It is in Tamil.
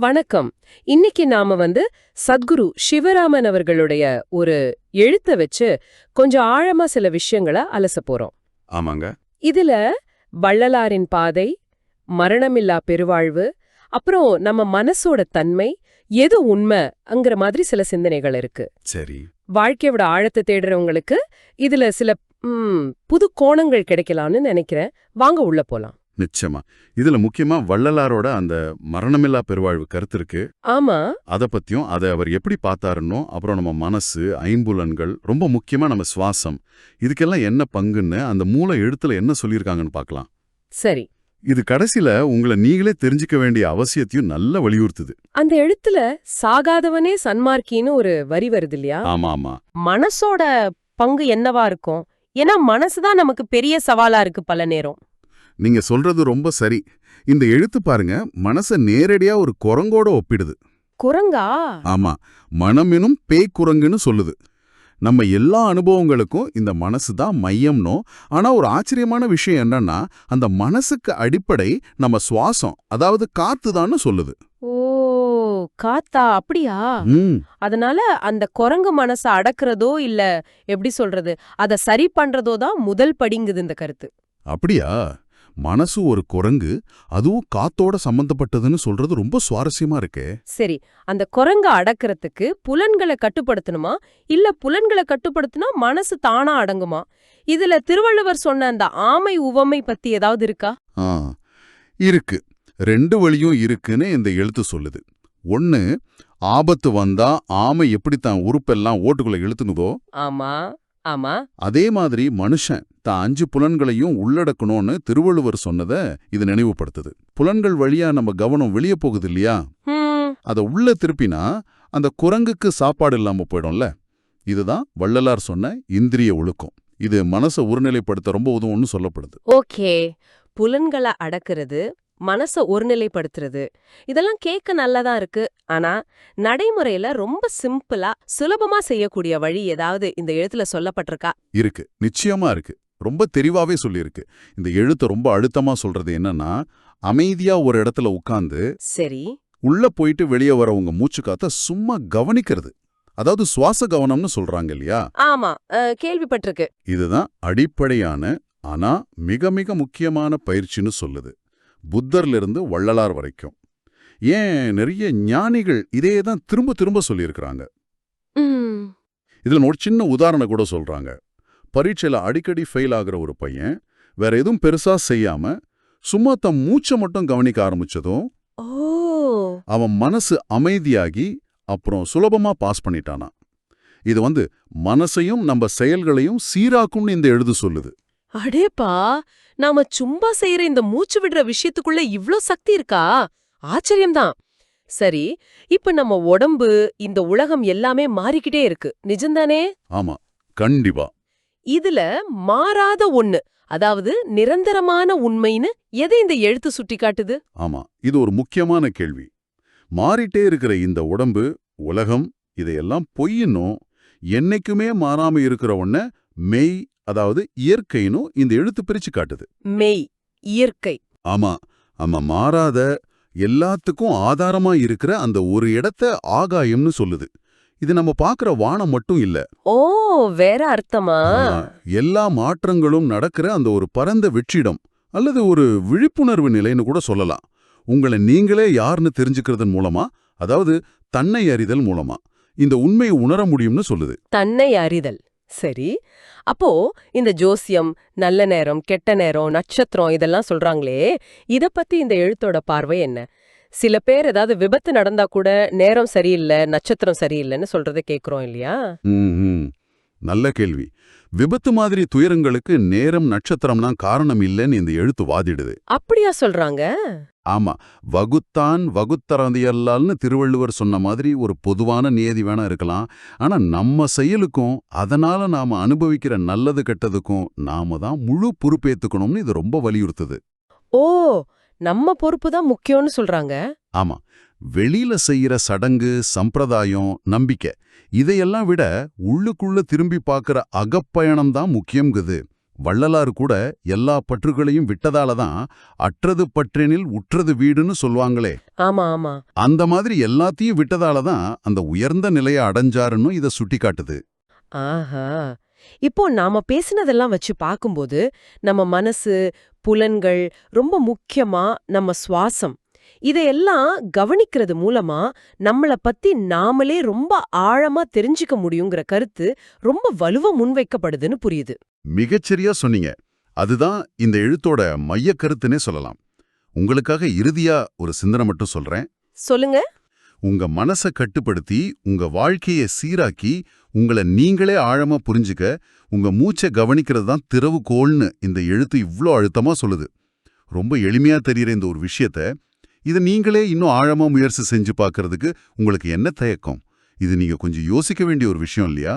வணக்கம். இன்னைக்கு நாம வந்து சத்குரு சிவராமன் அவர்களுடைய ஒரு எழுத்த வச்சு கொஞ்சம் ஆழமா சில விஷயங்களை அலச போறோம். ஆமாங்க. இதுல வள்ளலாரின் பாதை மரணமில்லா பெருவாழ்வு அப்புறம் நம்ம மனசோட தன்மை எது உண்மைங்கிற மாதிரி சில சிந்தனைகள் இருக்கு. சரி. வாழ்க்கையோட ஆழத்தை தேடுறவங்களுக்கு இதுல சில புது கோணங்கள் கிடைக்கலாம்னு நினைக்கிறேன். வாங்க உள்ள போலாம். நிச்சயமா. இதுல முக்கியமா வள்ளலாரோட அந்த மரணமில்லா பெருவாழ்வு கருத்து இருக்கு. ஆமா. அத பத்தியும் அதை அவர் எப்படி பார்த்தாருன்னோ அப்புறம் நம்ம மனசு ஐம்புலன்கள் ரொம்ப முக்கியமா நம்ம சுவாசம் இதுக்கெல்லாம் என்ன பங்குன்னு அந்த மூல எழுத்துல என்ன சொல்லியிருக்காங்கன்னு பார்க்கலாம். சரி. இது கடைசில உங்களை நீங்களே தெரிஞ்சுக்க வேண்டிய அவசியத்தையும் நல்லா வலியுறுத்துது. அந்த எழுத்துல சாகாதவனே சன்மார்க்கின்னு ஒரு வரி வருது இல்லையா? ஆமா ஆமா. மனசோட பங்கு என்னவா இருக்கும்? ஏன்னா மனசுதான் நமக்கு பெரிய சவாலா இருக்கு பல நேரம். நீங்க சொல்றது ரொம்ப சரி. இந்த எழுத்து பாருங்க மனச நேரடியா ஒரு குரங்கோட ஒப்பிடுது. குரங்கா? ஆமா மனம் எனும் பேய் குரங்குன்னு சொல்லுது. நம்ம எல்லா அனுபவங்களுக்கும் இந்த மனசு தான் மையம்னோ ஆனா ஒரு ஆச்சரியமான விஷயம் என்னன்னா அந்த மனசுக்கு அடிப்படை நம்ம சுவாசம் அதாவது காத்து சொல்லுது. ஓ காத்தா? அப்படியா? அதனால அந்த குரங்கு மனச அடக்குறதோ இல்ல எப்படி சொல்றது அத சரி பண்றதோ தான் முதல் படிங்குது இந்த கருத்து. அப்படியா? மனசு ஒரு குரங்கு அதுவும் காத்தோட சம்பந்தப்பட்டதுன்னு சொல்றது ரொம்ப சுவாரஸ்யமா இருக்கே. சரி அந்த குரங்க அடக்குறதுக்கு புலன்களை கட்டுப்படுத்தணுமா? இல்ல புலன்களை கட்டுப்படுத்தினா மனசு தானா அடங்குமா? இதுல திருவள்ளுவர் சொன்ன அந்த ஆமை உவமை பத்தி ஏதாவது இருக்கா? ஆ இருக்கு. ரெண்டு வழியும் இருக்குன்னு இந்த எழுத்து சொல்லுது. ஒன்னு ஆபத்து வந்தா ஆமை எப்படி தான் உறுப்பெல்லாம் ஓட்டுக்குள்ள இழுத்துனுதோ? ஆமா. ஆமா. அதே மாதிரி மனுஷன் தான் அஞ்சு புலன்களையும் உள்ளடக்கணும்னு திருவள்ளுவர் சொன்னத இது நினைவுபடுத்துது. புலன்கள் வழியா நம்ம கவனம் வெளியே போகுது இல்லையா? அத உள்ள திருப்பினா அந்த குரங்குக்கு சாப்பாடு இல்லாம போயிடும்ல. இதுதான் வள்ளலார் சொன்ன இந்திரிய ஒழுக்கம். இது மனசை ஒருநிலைப்படுத்த ரொம்ப உதவும்னு சொல்லப்படுது. ஓகே. புலன்களை அடக்குறது மனச ஒருநிலைப்படுத்துறது. இதெல்லாம் கேட்க நல்லதா இருக்கு. ஆனா நடைமுறையில ரொம்ப சிம்பிளா சுலபமா செய்யக்கூடிய வழி ஏதாவது இந்த எழுத்துல சொல்லப்பட்டிருக்கா? இருக்கு. நிச்சயமா இருக்கு. ரொம்ப தெளிவாவே சொல்லியிருக்கு. இந்த எழுத்து ரொம்ப அழுத்தமா சொல்றது என்னன்னா அமைதியா ஒரு இடத்துல உட்கார்ந்து சரி. உள்ள போயிட்டு வெளியே வரவங்க மூச்சு காத்த சும்மா கவனிக்கிறது. அதாவது சுவாச கவனம்னு சொல்றாங்க இல்லையா? ஆமா. கேள்விப்பட்டிருக்கு. இதுதான் அடிப்படையான ஆனா மிக மிக முக்கியமான பயிற்சின்னு சொல்லுது. புத்தர்ல இருந்து வள்ளலார் வரைக்கும். ஏன் நிறைய ஞானிகள் இதே தான் திரும்ப திரும்ப சொல்லியிருக்கிறாங்க. இதுல ஒரு சின்ன உதாரணம் கூட சொல்றாங்க. பரீட்சையில அடிக்கடி ஃபெயில் ஆகுற ஒரு பையன் வேற எதுவும் பெருசா செய்யாம சும்மா தன் மூச்சை மட்டும் கவனிக்க ஆரம்பிச்சதும் ஓ. அவன் மனசு அமைதியாகி அப்புறம் சுலபமா பாஸ் பண்ணிட்டானா இது வந்து மனசையும் நம்ம செயல்களையும் சீராக்கும்னு இந்த எழுது சொல்லுது. அடேப்பா நாம சும்மா செய்யற இந்த மூச்சு விடுற விஷயத்துக்குள்ள இவ்ளோ சக்தி இருக்கா? ஆச்சரியம்தான். சரி இப்ப நம்ம உடம்பு இந்த உலகம் எல்லாமே மாறிக்கிட்டே இருக்கு. நிஜம்தானே? ஆமா கண்டிப்பா. இதுல மாறாத ஒண்ணு அதாவது நிரந்தரமான உண்மைன்னு எதை இந்த எழுத்து சுட்டி காட்டுது ஆமா இது ஒரு முக்கியமான கேள்வி. மாறிட்டே இருக்கிற இந்த உடம்பு உலகம் இதையெல்லாம் பொய்யின்னும் என்னைக்குமே மாறாம இருக்கிற ஒன்ன மெய் அதாவது இயற்கைன்னு இந்த எழுத்து பிரிச்சு காட்டுது. மெய் இயற்கை. ஆமா ஆமா மாறாத எல்லாத்துக்கும் ஆதாரமா இருக்கிற அந்த ஒரு இடத்த ஆகாயம்னு சொல்லுது. இது நம்ம பார்க்கிற வானம் மட்டும் இல்ல. ஓ வேற அர்த்தமா? எல்லா மாற்றங்களும் நடக்கிற அந்த ஒரு பரந்த வெற்றிடம் அல்லது ஒரு விழிப்புணர்வு நிலைன்னு கூட சொல்லலாம். உங்களை நீங்களே யாருன்னு தெரிஞ்சுக்கிறதன் மூலமா அதாவது தன்னை அறிதல் மூலமா. இந்த உண்மையை உணர முடியும்னு சொல்லுது. தன்னை அறிதல். சரி. அப்போ இந்த ஜோசியம் நல்ல நேரம் கெட்ட நேரம் நட்சத்திரம் இதெல்லாம் சொல்றாங்களே இத பத்தி இந்த எழுத்தோட பார்வை என்ன? சில பேர் ஏதாவது விபத்து நடந்தா கூட நேரம் சரியில்லை நட்சத்திரம் சரியில்லைன்னு சொல்றதை கேக்குறோம் இல்லையா. நல்ல கேள்வி. விபத்து மாதிரி துயரங்களுக்கு நேரம் நட்சத்திரம்னா காரணம் இல்லைன்னு இந்த எழுத்து வாதிடுது. அப்படியா சொல்றாங்க? ஆமா. வகுத்தான் வகுத்தறந்தியல்லால்னு திருவள்ளுவர் சொன்ன மாதிரி ஒரு பொதுவான நியதி வேணா இருக்கலாம். ஆனா நம்ம செயலுக்கும் அதனால நாம அனுபவிக்கிற நல்லது கெட்டதுக்கும் நாம தான் முழு பொறுப்பேத்துக்கணும்னு இது ரொம்ப வலியுறுத்துது. ஓ! நம்ம பொறுப்பு தான் முக்கியம்னு சொல்றாங்க. ஆமா. வெளியில செய்யற சடங்கு சம்பிரதாயம் நம்பிக்கை இதையெல்லாம் விட உள்ளுக்குள்ள திரும்பி பார்க்கிற அகப்பயணம் தான் முக்கியம்ங்குது. வள்ளலார் கூட எல்லா பற்றுகளையும் விட்டதால தான் அற்றது பற்றெனில் உற்றது வீடுன்னு சொல்வாங்களே ஆமா ஆமா. அந்த மாதிரி எல்லாத்தையும் விட்டதால தான் அந்த உயர்ந்த நிலையை அடைஞ்சாருன்னு இத சுட்டிக்காட்டுது. ஆஹா. இப்போ நாம பேசினதெல்லாம் வச்சு பார்க்கும்போது நம்ம மனசு புலன்கள் ரொம்ப முக்கியமா நம்ம சுவாசம். இதையெல்லாம் கவனிக்கிறது மூலமா நம்மள பத்தி நாமளே ரொம்ப ஆழமா தெரிஞ்சுக்க முடியுங்கிற கருத்து ரொம்ப வலுவா முன்வைக்கப்படுதுன்னு புரியுது. மிகச்சரியா சொன்னீங்க. அதுதான் இந்த எழுத்தோட மைய கருத்துனே சொல்லலாம். உங்களுக்காக இறுதியா ஒரு சிந்தனை மட்டும் சொல்றேன். சொல்லுங்க. உங்க மனச கட்டுப்படுத்தி உங்க வாழ்க்கையை சீராக்கி உங்களை நீங்களே ஆழமா புரிஞ்சுக்க உங்க மூச்சை கவனிக்கிறது தான் திறவுகோல்னு இந்த எழுத்து இவ்ளோ அழுத்தமா சொல்லுது. ரொம்ப எளிமையா தெரியுற இந்த ஒரு விஷயத்த இதை நீங்களே இன்னும் ஆழமா முயற்சி செஞ்சு பார்க்கறதுக்கு உங்களுக்கு என்ன தயக்கம்? இது நீங்க கொஞ்சம் யோசிக்க வேண்டிய ஒரு விஷயம் இல்லையா?